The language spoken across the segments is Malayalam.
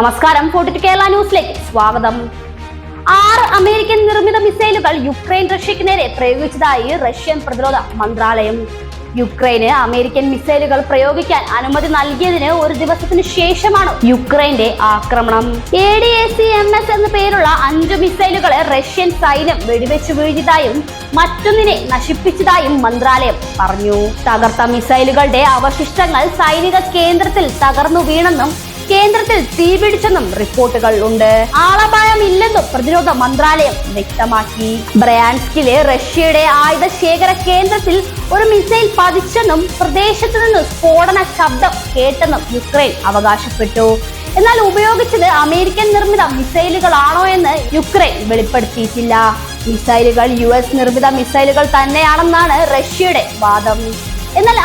നമസ്കാരം. ഫോർട്ടി കേരള ന്യൂസിലേക്ക് സ്വാഗതം. ആറ് അമേരിക്കൻ നിർമ്മിത മിസൈലുകൾ യുക്രൈൻ റഷ്യക്ക് നേരെ പ്രയോഗിച്ചതായി റഷ്യൻ പ്രതിരോധ മന്ത്രാലയം. യുക്രൈന് അമേരിക്കൻ മിസൈലുകൾ പ്രയോഗിക്കാൻ അനുമതി നൽകിയതിന് ഒരു ദിവസത്തിന് ശേഷമാണ് യുക്രൈന്റെ ആക്രമണം. A D A C M S എന്ന പേരുള്ള അഞ്ചു മിസൈലുകളെ റഷ്യൻ സൈന്യം വെടിവെച്ച് വീഴ്ത്തിയതായും മറ്റൊന്നിനെ നശിപ്പിച്ചതായും മന്ത്രാലയം പറഞ്ഞു. തകർത്ത മിസൈലുകളുടെ അവശിഷ്ടങ്ങൾ സൈനിക കേന്ദ്രത്തിൽ തകർന്നു വീണെന്നും കേന്ദ്രത്തിൽ തീപിടിച്ചെന്നും റിപ്പോർട്ടുകൾ ഉണ്ട്. ആളപായമില്ലെന്നും പ്രതിരോധ മന്ത്രാലയം വ്യക്തമാക്കി. ബ്രയാൻസ്കിലെ റഷ്യയുടെ ആയുധ ശേഖര കേന്ദ്രത്തിൽ ഒരു മിസൈൽ പതിച്ചെന്നും പ്രദേശത്ത് നിന്ന് സ്ഫോടന ശബ്ദം കേട്ടെന്നും യുക്രൈൻ അവകാശപ്പെട്ടു. എന്നാൽ ഉപയോഗിച്ചത് അമേരിക്കൻ നിർമ്മിത മിസൈലുകളാണോ എന്ന് യുക്രൈൻ വെളിപ്പെടുത്തിയിട്ടില്ല. മിസൈലുകൾ യു എസ് നിർമ്മിത മിസൈലുകൾ തന്നെയാണെന്നാണ് റഷ്യയുടെ വാദം. എന്നാൽ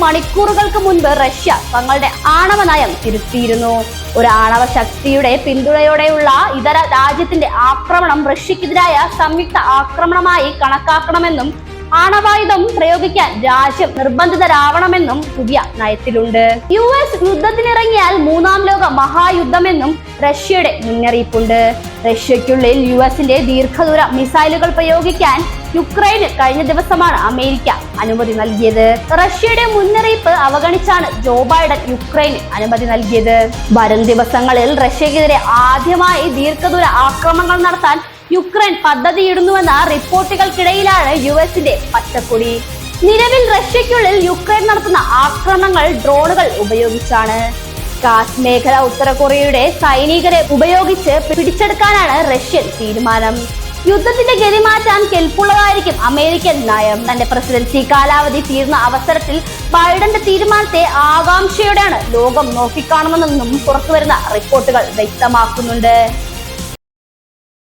മണിക്കൂറുകൾക്ക് മുൻപ് റഷ്യ തങ്ങളുടെ ആണവ നയം തിരുത്തിയിരുന്നു. ഒരു ആണവ ശക്തിയുടെ പിന്തുണയോടെയുള്ള ഇതര രാജ്യത്തിന്റെ ആക്രമണം റഷ്യക്കെതിരായ സംയുക്ത ആക്രമണമായി കണക്കാക്കണമെന്നും ആണവായുധം പ്രയോഗിക്കാൻ രാജ്യം നിർബന്ധിതരാവണമെന്നും പുതിയ നയത്തിലുണ്ട്. യു എസ് യുദ്ധത്തിനിറങ്ങിയാൽ മൂന്നാം ലോക മഹായുദ്ധമെന്നും റഷ്യയുടെ മുന്നറിയിപ്പുണ്ട്. റഷ്യയ്ക്കുള്ളിൽ യു എസിന്റെ ദീർഘദൂര മിസൈലുകൾ പ്രയോഗിക്കാൻ യുക്രൈന് കഴിഞ്ഞ ദിവസമാണ് അമേരിക്ക അനുമതി നൽകിയത്. റഷ്യയുടെ മുന്നറിയിപ്പ് അവഗണിച്ചാണ് ജോ ബൈഡൻ യുക്രൈന് അനുമതി നൽകിയത്. വരും ദിവസങ്ങളിൽ റഷ്യക്കെതിരെ ആദ്യമായി ദീർഘദൂര ആക്രമണങ്ങൾ നടത്താൻ യുക്രൈൻ പദ്ധതിയിടുന്നുവെന്ന റിപ്പോർട്ടുകൾക്കിടയിലാണ് യു എസിന്റെ പച്ചക്കൊടി. നിലവിൽ റഷ്യയ്ക്കുള്ളിൽ യുക്രൈൻ നടത്തുന്ന ആക്രമണങ്ങൾ ഡ്രോണുകൾ ഉപയോഗിച്ചാണ്. കാസ് മേഖല ഉത്തര കൊറിയയുടെ സൈനികരെ ഉപയോഗിച്ച് പിടിച്ചെടുക്കാനാണ് റഷ്യൻ തീരുമാനം. യുദ്ധത്തിന്റെ ഗതി മാറ്റാൻ കെൽപ്പുള്ളതായിരിക്കും അമേരിക്കൻ നയം. തന്റെ പ്രസിഡൻസി കാലാവധി തീർന്ന അവസരത്തിൽ ബൈഡന്റെ തീരുമാനത്തെ ആകാംക്ഷയോടെയാണ് ലോകം നോക്കിക്കാണുന്നതെന്നും പുറത്തുവരുന്ന റിപ്പോർട്ടുകൾ വ്യക്തമാക്കുന്നുണ്ട്.